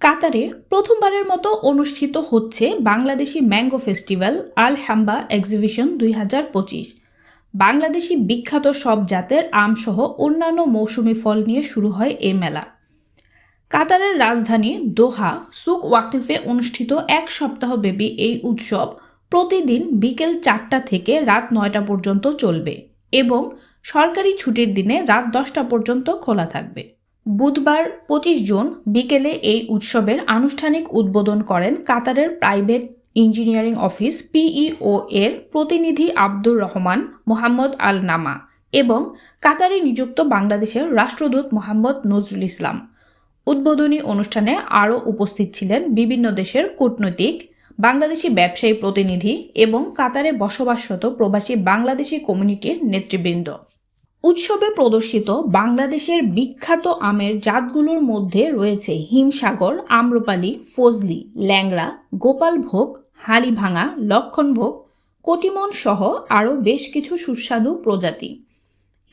কাতারে প্রথমবারের মতো অনুষ্ঠিত হচ্ছে বাংলাদেশি ম্যাঙ্গো ফেস্টিভ্যাল আল হাম্বা এক্সিবিশন দুই হাজার পঁচিশ। বাংলাদেশি বিখ্যাত সব জাতের আমসহ অন্যান্য মৌসুমি ফল নিয়ে শুরু হয় এ মেলা। কাতারের রাজধানী দোহা সুক ওয়াকিফে অনুষ্ঠিত এক সপ্তাহব্যাপী এই উৎসব প্রতিদিন বিকেল চারটা থেকে রাত নয়টা পর্যন্ত চলবে এবং সরকারি ছুটির দিনে রাত দশটা পর্যন্ত খোলা থাকবে। বুধবার পঁচিশ জুন বিকেলে এই উৎসবের আনুষ্ঠানিক উদ্বোধন করেন কাতারের প্রাইভেট ইঞ্জিনিয়ারিং অফিস পিইও এর প্রতিনিধি আব্দুর রহমান মোহাম্মদ আল নামা এবং কাতারে নিযুক্ত বাংলাদেশের রাষ্ট্রদূত মোহাম্মদ নজরুল ইসলাম। উদ্বোধনী অনুষ্ঠানে আরও উপস্থিত ছিলেন বিভিন্ন দেশের কূটনৈতিক বাংলাদেশি ব্যবসায়ী প্রতিনিধি এবং কাতারে বসবাসরত প্রবাসী বাংলাদেশি কমিউনিটির নেতৃবৃন্দ। উৎসবে প্রদর্শিত বাংলাদেশের বিখ্যাত আমের জাতগুলোর মধ্যে রয়েছে হিমসাগর, আম্রপালি, ফজলি, ল্যাংড়া, গোপালভোগ হাড়িভাঙা লক্ষণভোগ, কটিমন সহ আরও বেশ কিছু সুস্বাদু প্রজাতি।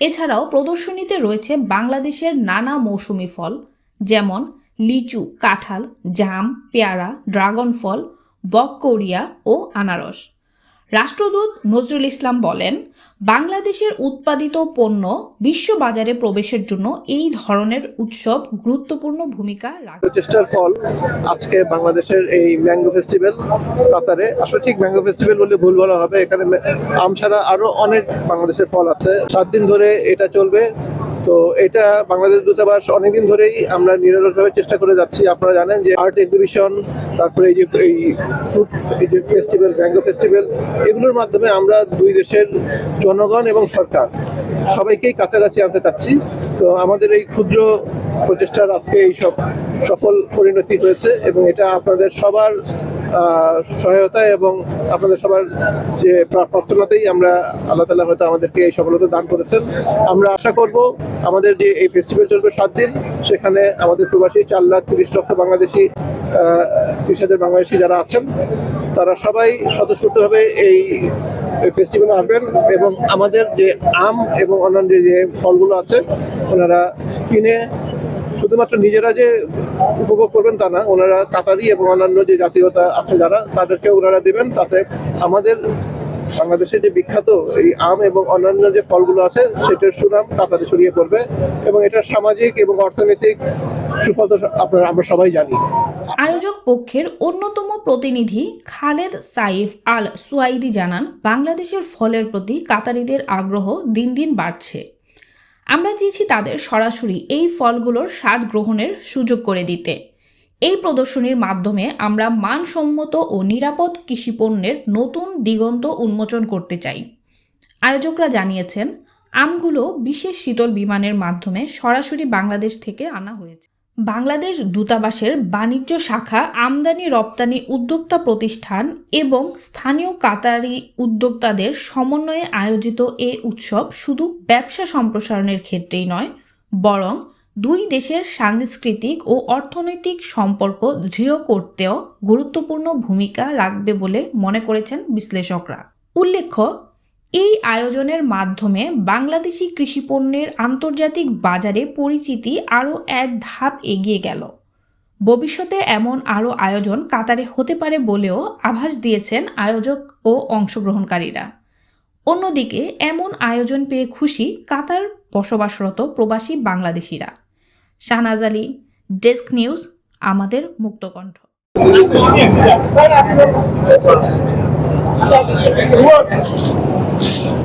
এছাড়াও প্রদর্শনীতে রয়েছে বাংলাদেশের নানা মৌসুমি ফল, যেমন লিচু, কাঁঠাল, জাম, পেয়ারা, ড্রাগন ফল বককৌড়িয়া ও আনারস। রাষ্ট্রদূত নজরুল ইসলাম বলেন, বাংলাদেশের উৎপাদিত পণ্য বিশ্ববাজারে প্রবেশের জন্য এই ধরনের উৎসব গুরুত্বপূর্ণ ভূমিকা রাখে। প্রচেষ্টার ফল আজকে বাংলাদেশের এই ম্যাঙ্গো ফেস্টিভ্যাল কাতারে। আসলে ঠিক ম্যাঙ্গো ফেস্টিভ্যাল বলে ভুল বলা হবে। এখানে আম ছাড়া আরও অনেক বাংলাদেশের ফল আছে। সাত দিন ধরে এটা চলবে। তো এটা বাংলাদেশ দূতাবাস অনেকদিন ধরেই আমরা নিরলসভাবে চেষ্টা করে যাচ্ছি। আপনারা জানেন যে আর্ট এক্সিবিশন তারপরে এই যে, এই ফুড এই যে ফেস্টিভ্যাল ম্যাঙ্গো ফেস্টিভ্যাল এগুলোর মাধ্যমে আমরা দুই দেশের জনগণ এবং সরকার সবাইকেই কাছাকাছি আনতে চাচ্ছি। তো আমাদের এই ক্ষুদ্র প্রচেষ্টার আজকে এই সব সফল পরিণতি হয়েছে এবং এটা আপনাদের সবার সহায়তা এবং আপনাদের সবার যে প্রা- প্রার্থনাতেই আমরা আল্লাহ তালা হয়তো আমাদেরকে এই সফলতা দান করেছেন। আমরা আশা করব আমাদের যে এই ফেস্টিভ্যাল চলবে সাত দিন, সেখানে আমাদের প্রবাসী চার লাখ তিরিশ লক্ষ বাংলাদেশি তিরিশ হাজার বাংলাদেশি যারা আছেন, তারা সবাই স্বতঃস্ফূর্তভাবে এই ফেস্টিভ্যালে আসবেন এবং আমাদের যে আম এবং অন্যান্য যে ফলগুলো আছে, ওনারা কিনে শুধুমাত্র নিজেরা যে উপভোগ করবেন তা না, ওনারা কাতারি এবং অন্যান্য যে জাতীয়তা আছে যারা, তাদেরকে ওনারা দেবেন তাতে আমাদের বাংলাদেশের যে বিখ্যাত এই আম এবং অন্যান্য যে ফলগুলো আছে, সেটার সুনাম কাতারে ছড়িয়ে পড়বে এবং এটা সামাজিক এবং অর্থনৈতিক সুফল তো আপনারা, আমরা সবাই জানি। আয়োজক পক্ষের অন্যতম প্রতিনিধি খালেদ সাইফ আল সুয়াইদি জানান, বাংলাদেশের ফলের প্রতি কাতারিদের আগ্রহ দিন দিন বাড়ছে। আমরা চেয়েছি তাদের সরাসরি এই ফলগুলোর স্বাদ গ্রহণের সুযোগ করে দিতে। এই প্রদর্শনীর মাধ্যমে আমরা মানসম্মত ও নিরাপদ কৃষি পণ্যের নতুন দিগন্ত উন্মোচন করতে চাই। আয়োজকরা জানিয়েছেন, আমগুলো বিশেষ শীতল বিমানের মাধ্যমে সরাসরি বাংলাদেশ থেকে আনা হয়েছে। বাংলাদেশ দূতাবাসের বাণিজ্য শাখা আমদানি রপ্তানি উদ্যোক্তা প্রতিষ্ঠান এবং স্থানীয় কাতারি উদ্যোক্তাদের সমন্বয়ে আয়োজিত এ উৎসব শুধু ব্যবসা সম্প্রসারণের ক্ষেত্রেই নয়, বরং দুই দেশের সাংস্কৃতিক ও অর্থনৈতিক সম্পর্ক দৃঢ় করতেও গুরুত্বপূর্ণ ভূমিকা রাখবে বলে মনে করেছেন বিশ্লেষকরা। উল্লেখ্য এই আয়োজনের মাধ্যমে বাংলাদেশি কৃষিপণ্যের আন্তর্জাতিক বাজারে পরিচিতি আরও এক ধাপ এগিয়ে গেল। ভবিষ্যতে এমন আরও আয়োজন কাতারে হতে পারে বলেও আভাস দিয়েছেন আয়োজক ও অংশগ্রহণকারীরা। অন্যদিকে এমন আয়োজন পেয়ে খুশি কাতার বসবাসরত প্রবাসী বাংলাদেশিরা। শাহনাজ আলী, ডেস্ক নিউজ, আমাদের মুক্তকণ্ঠ।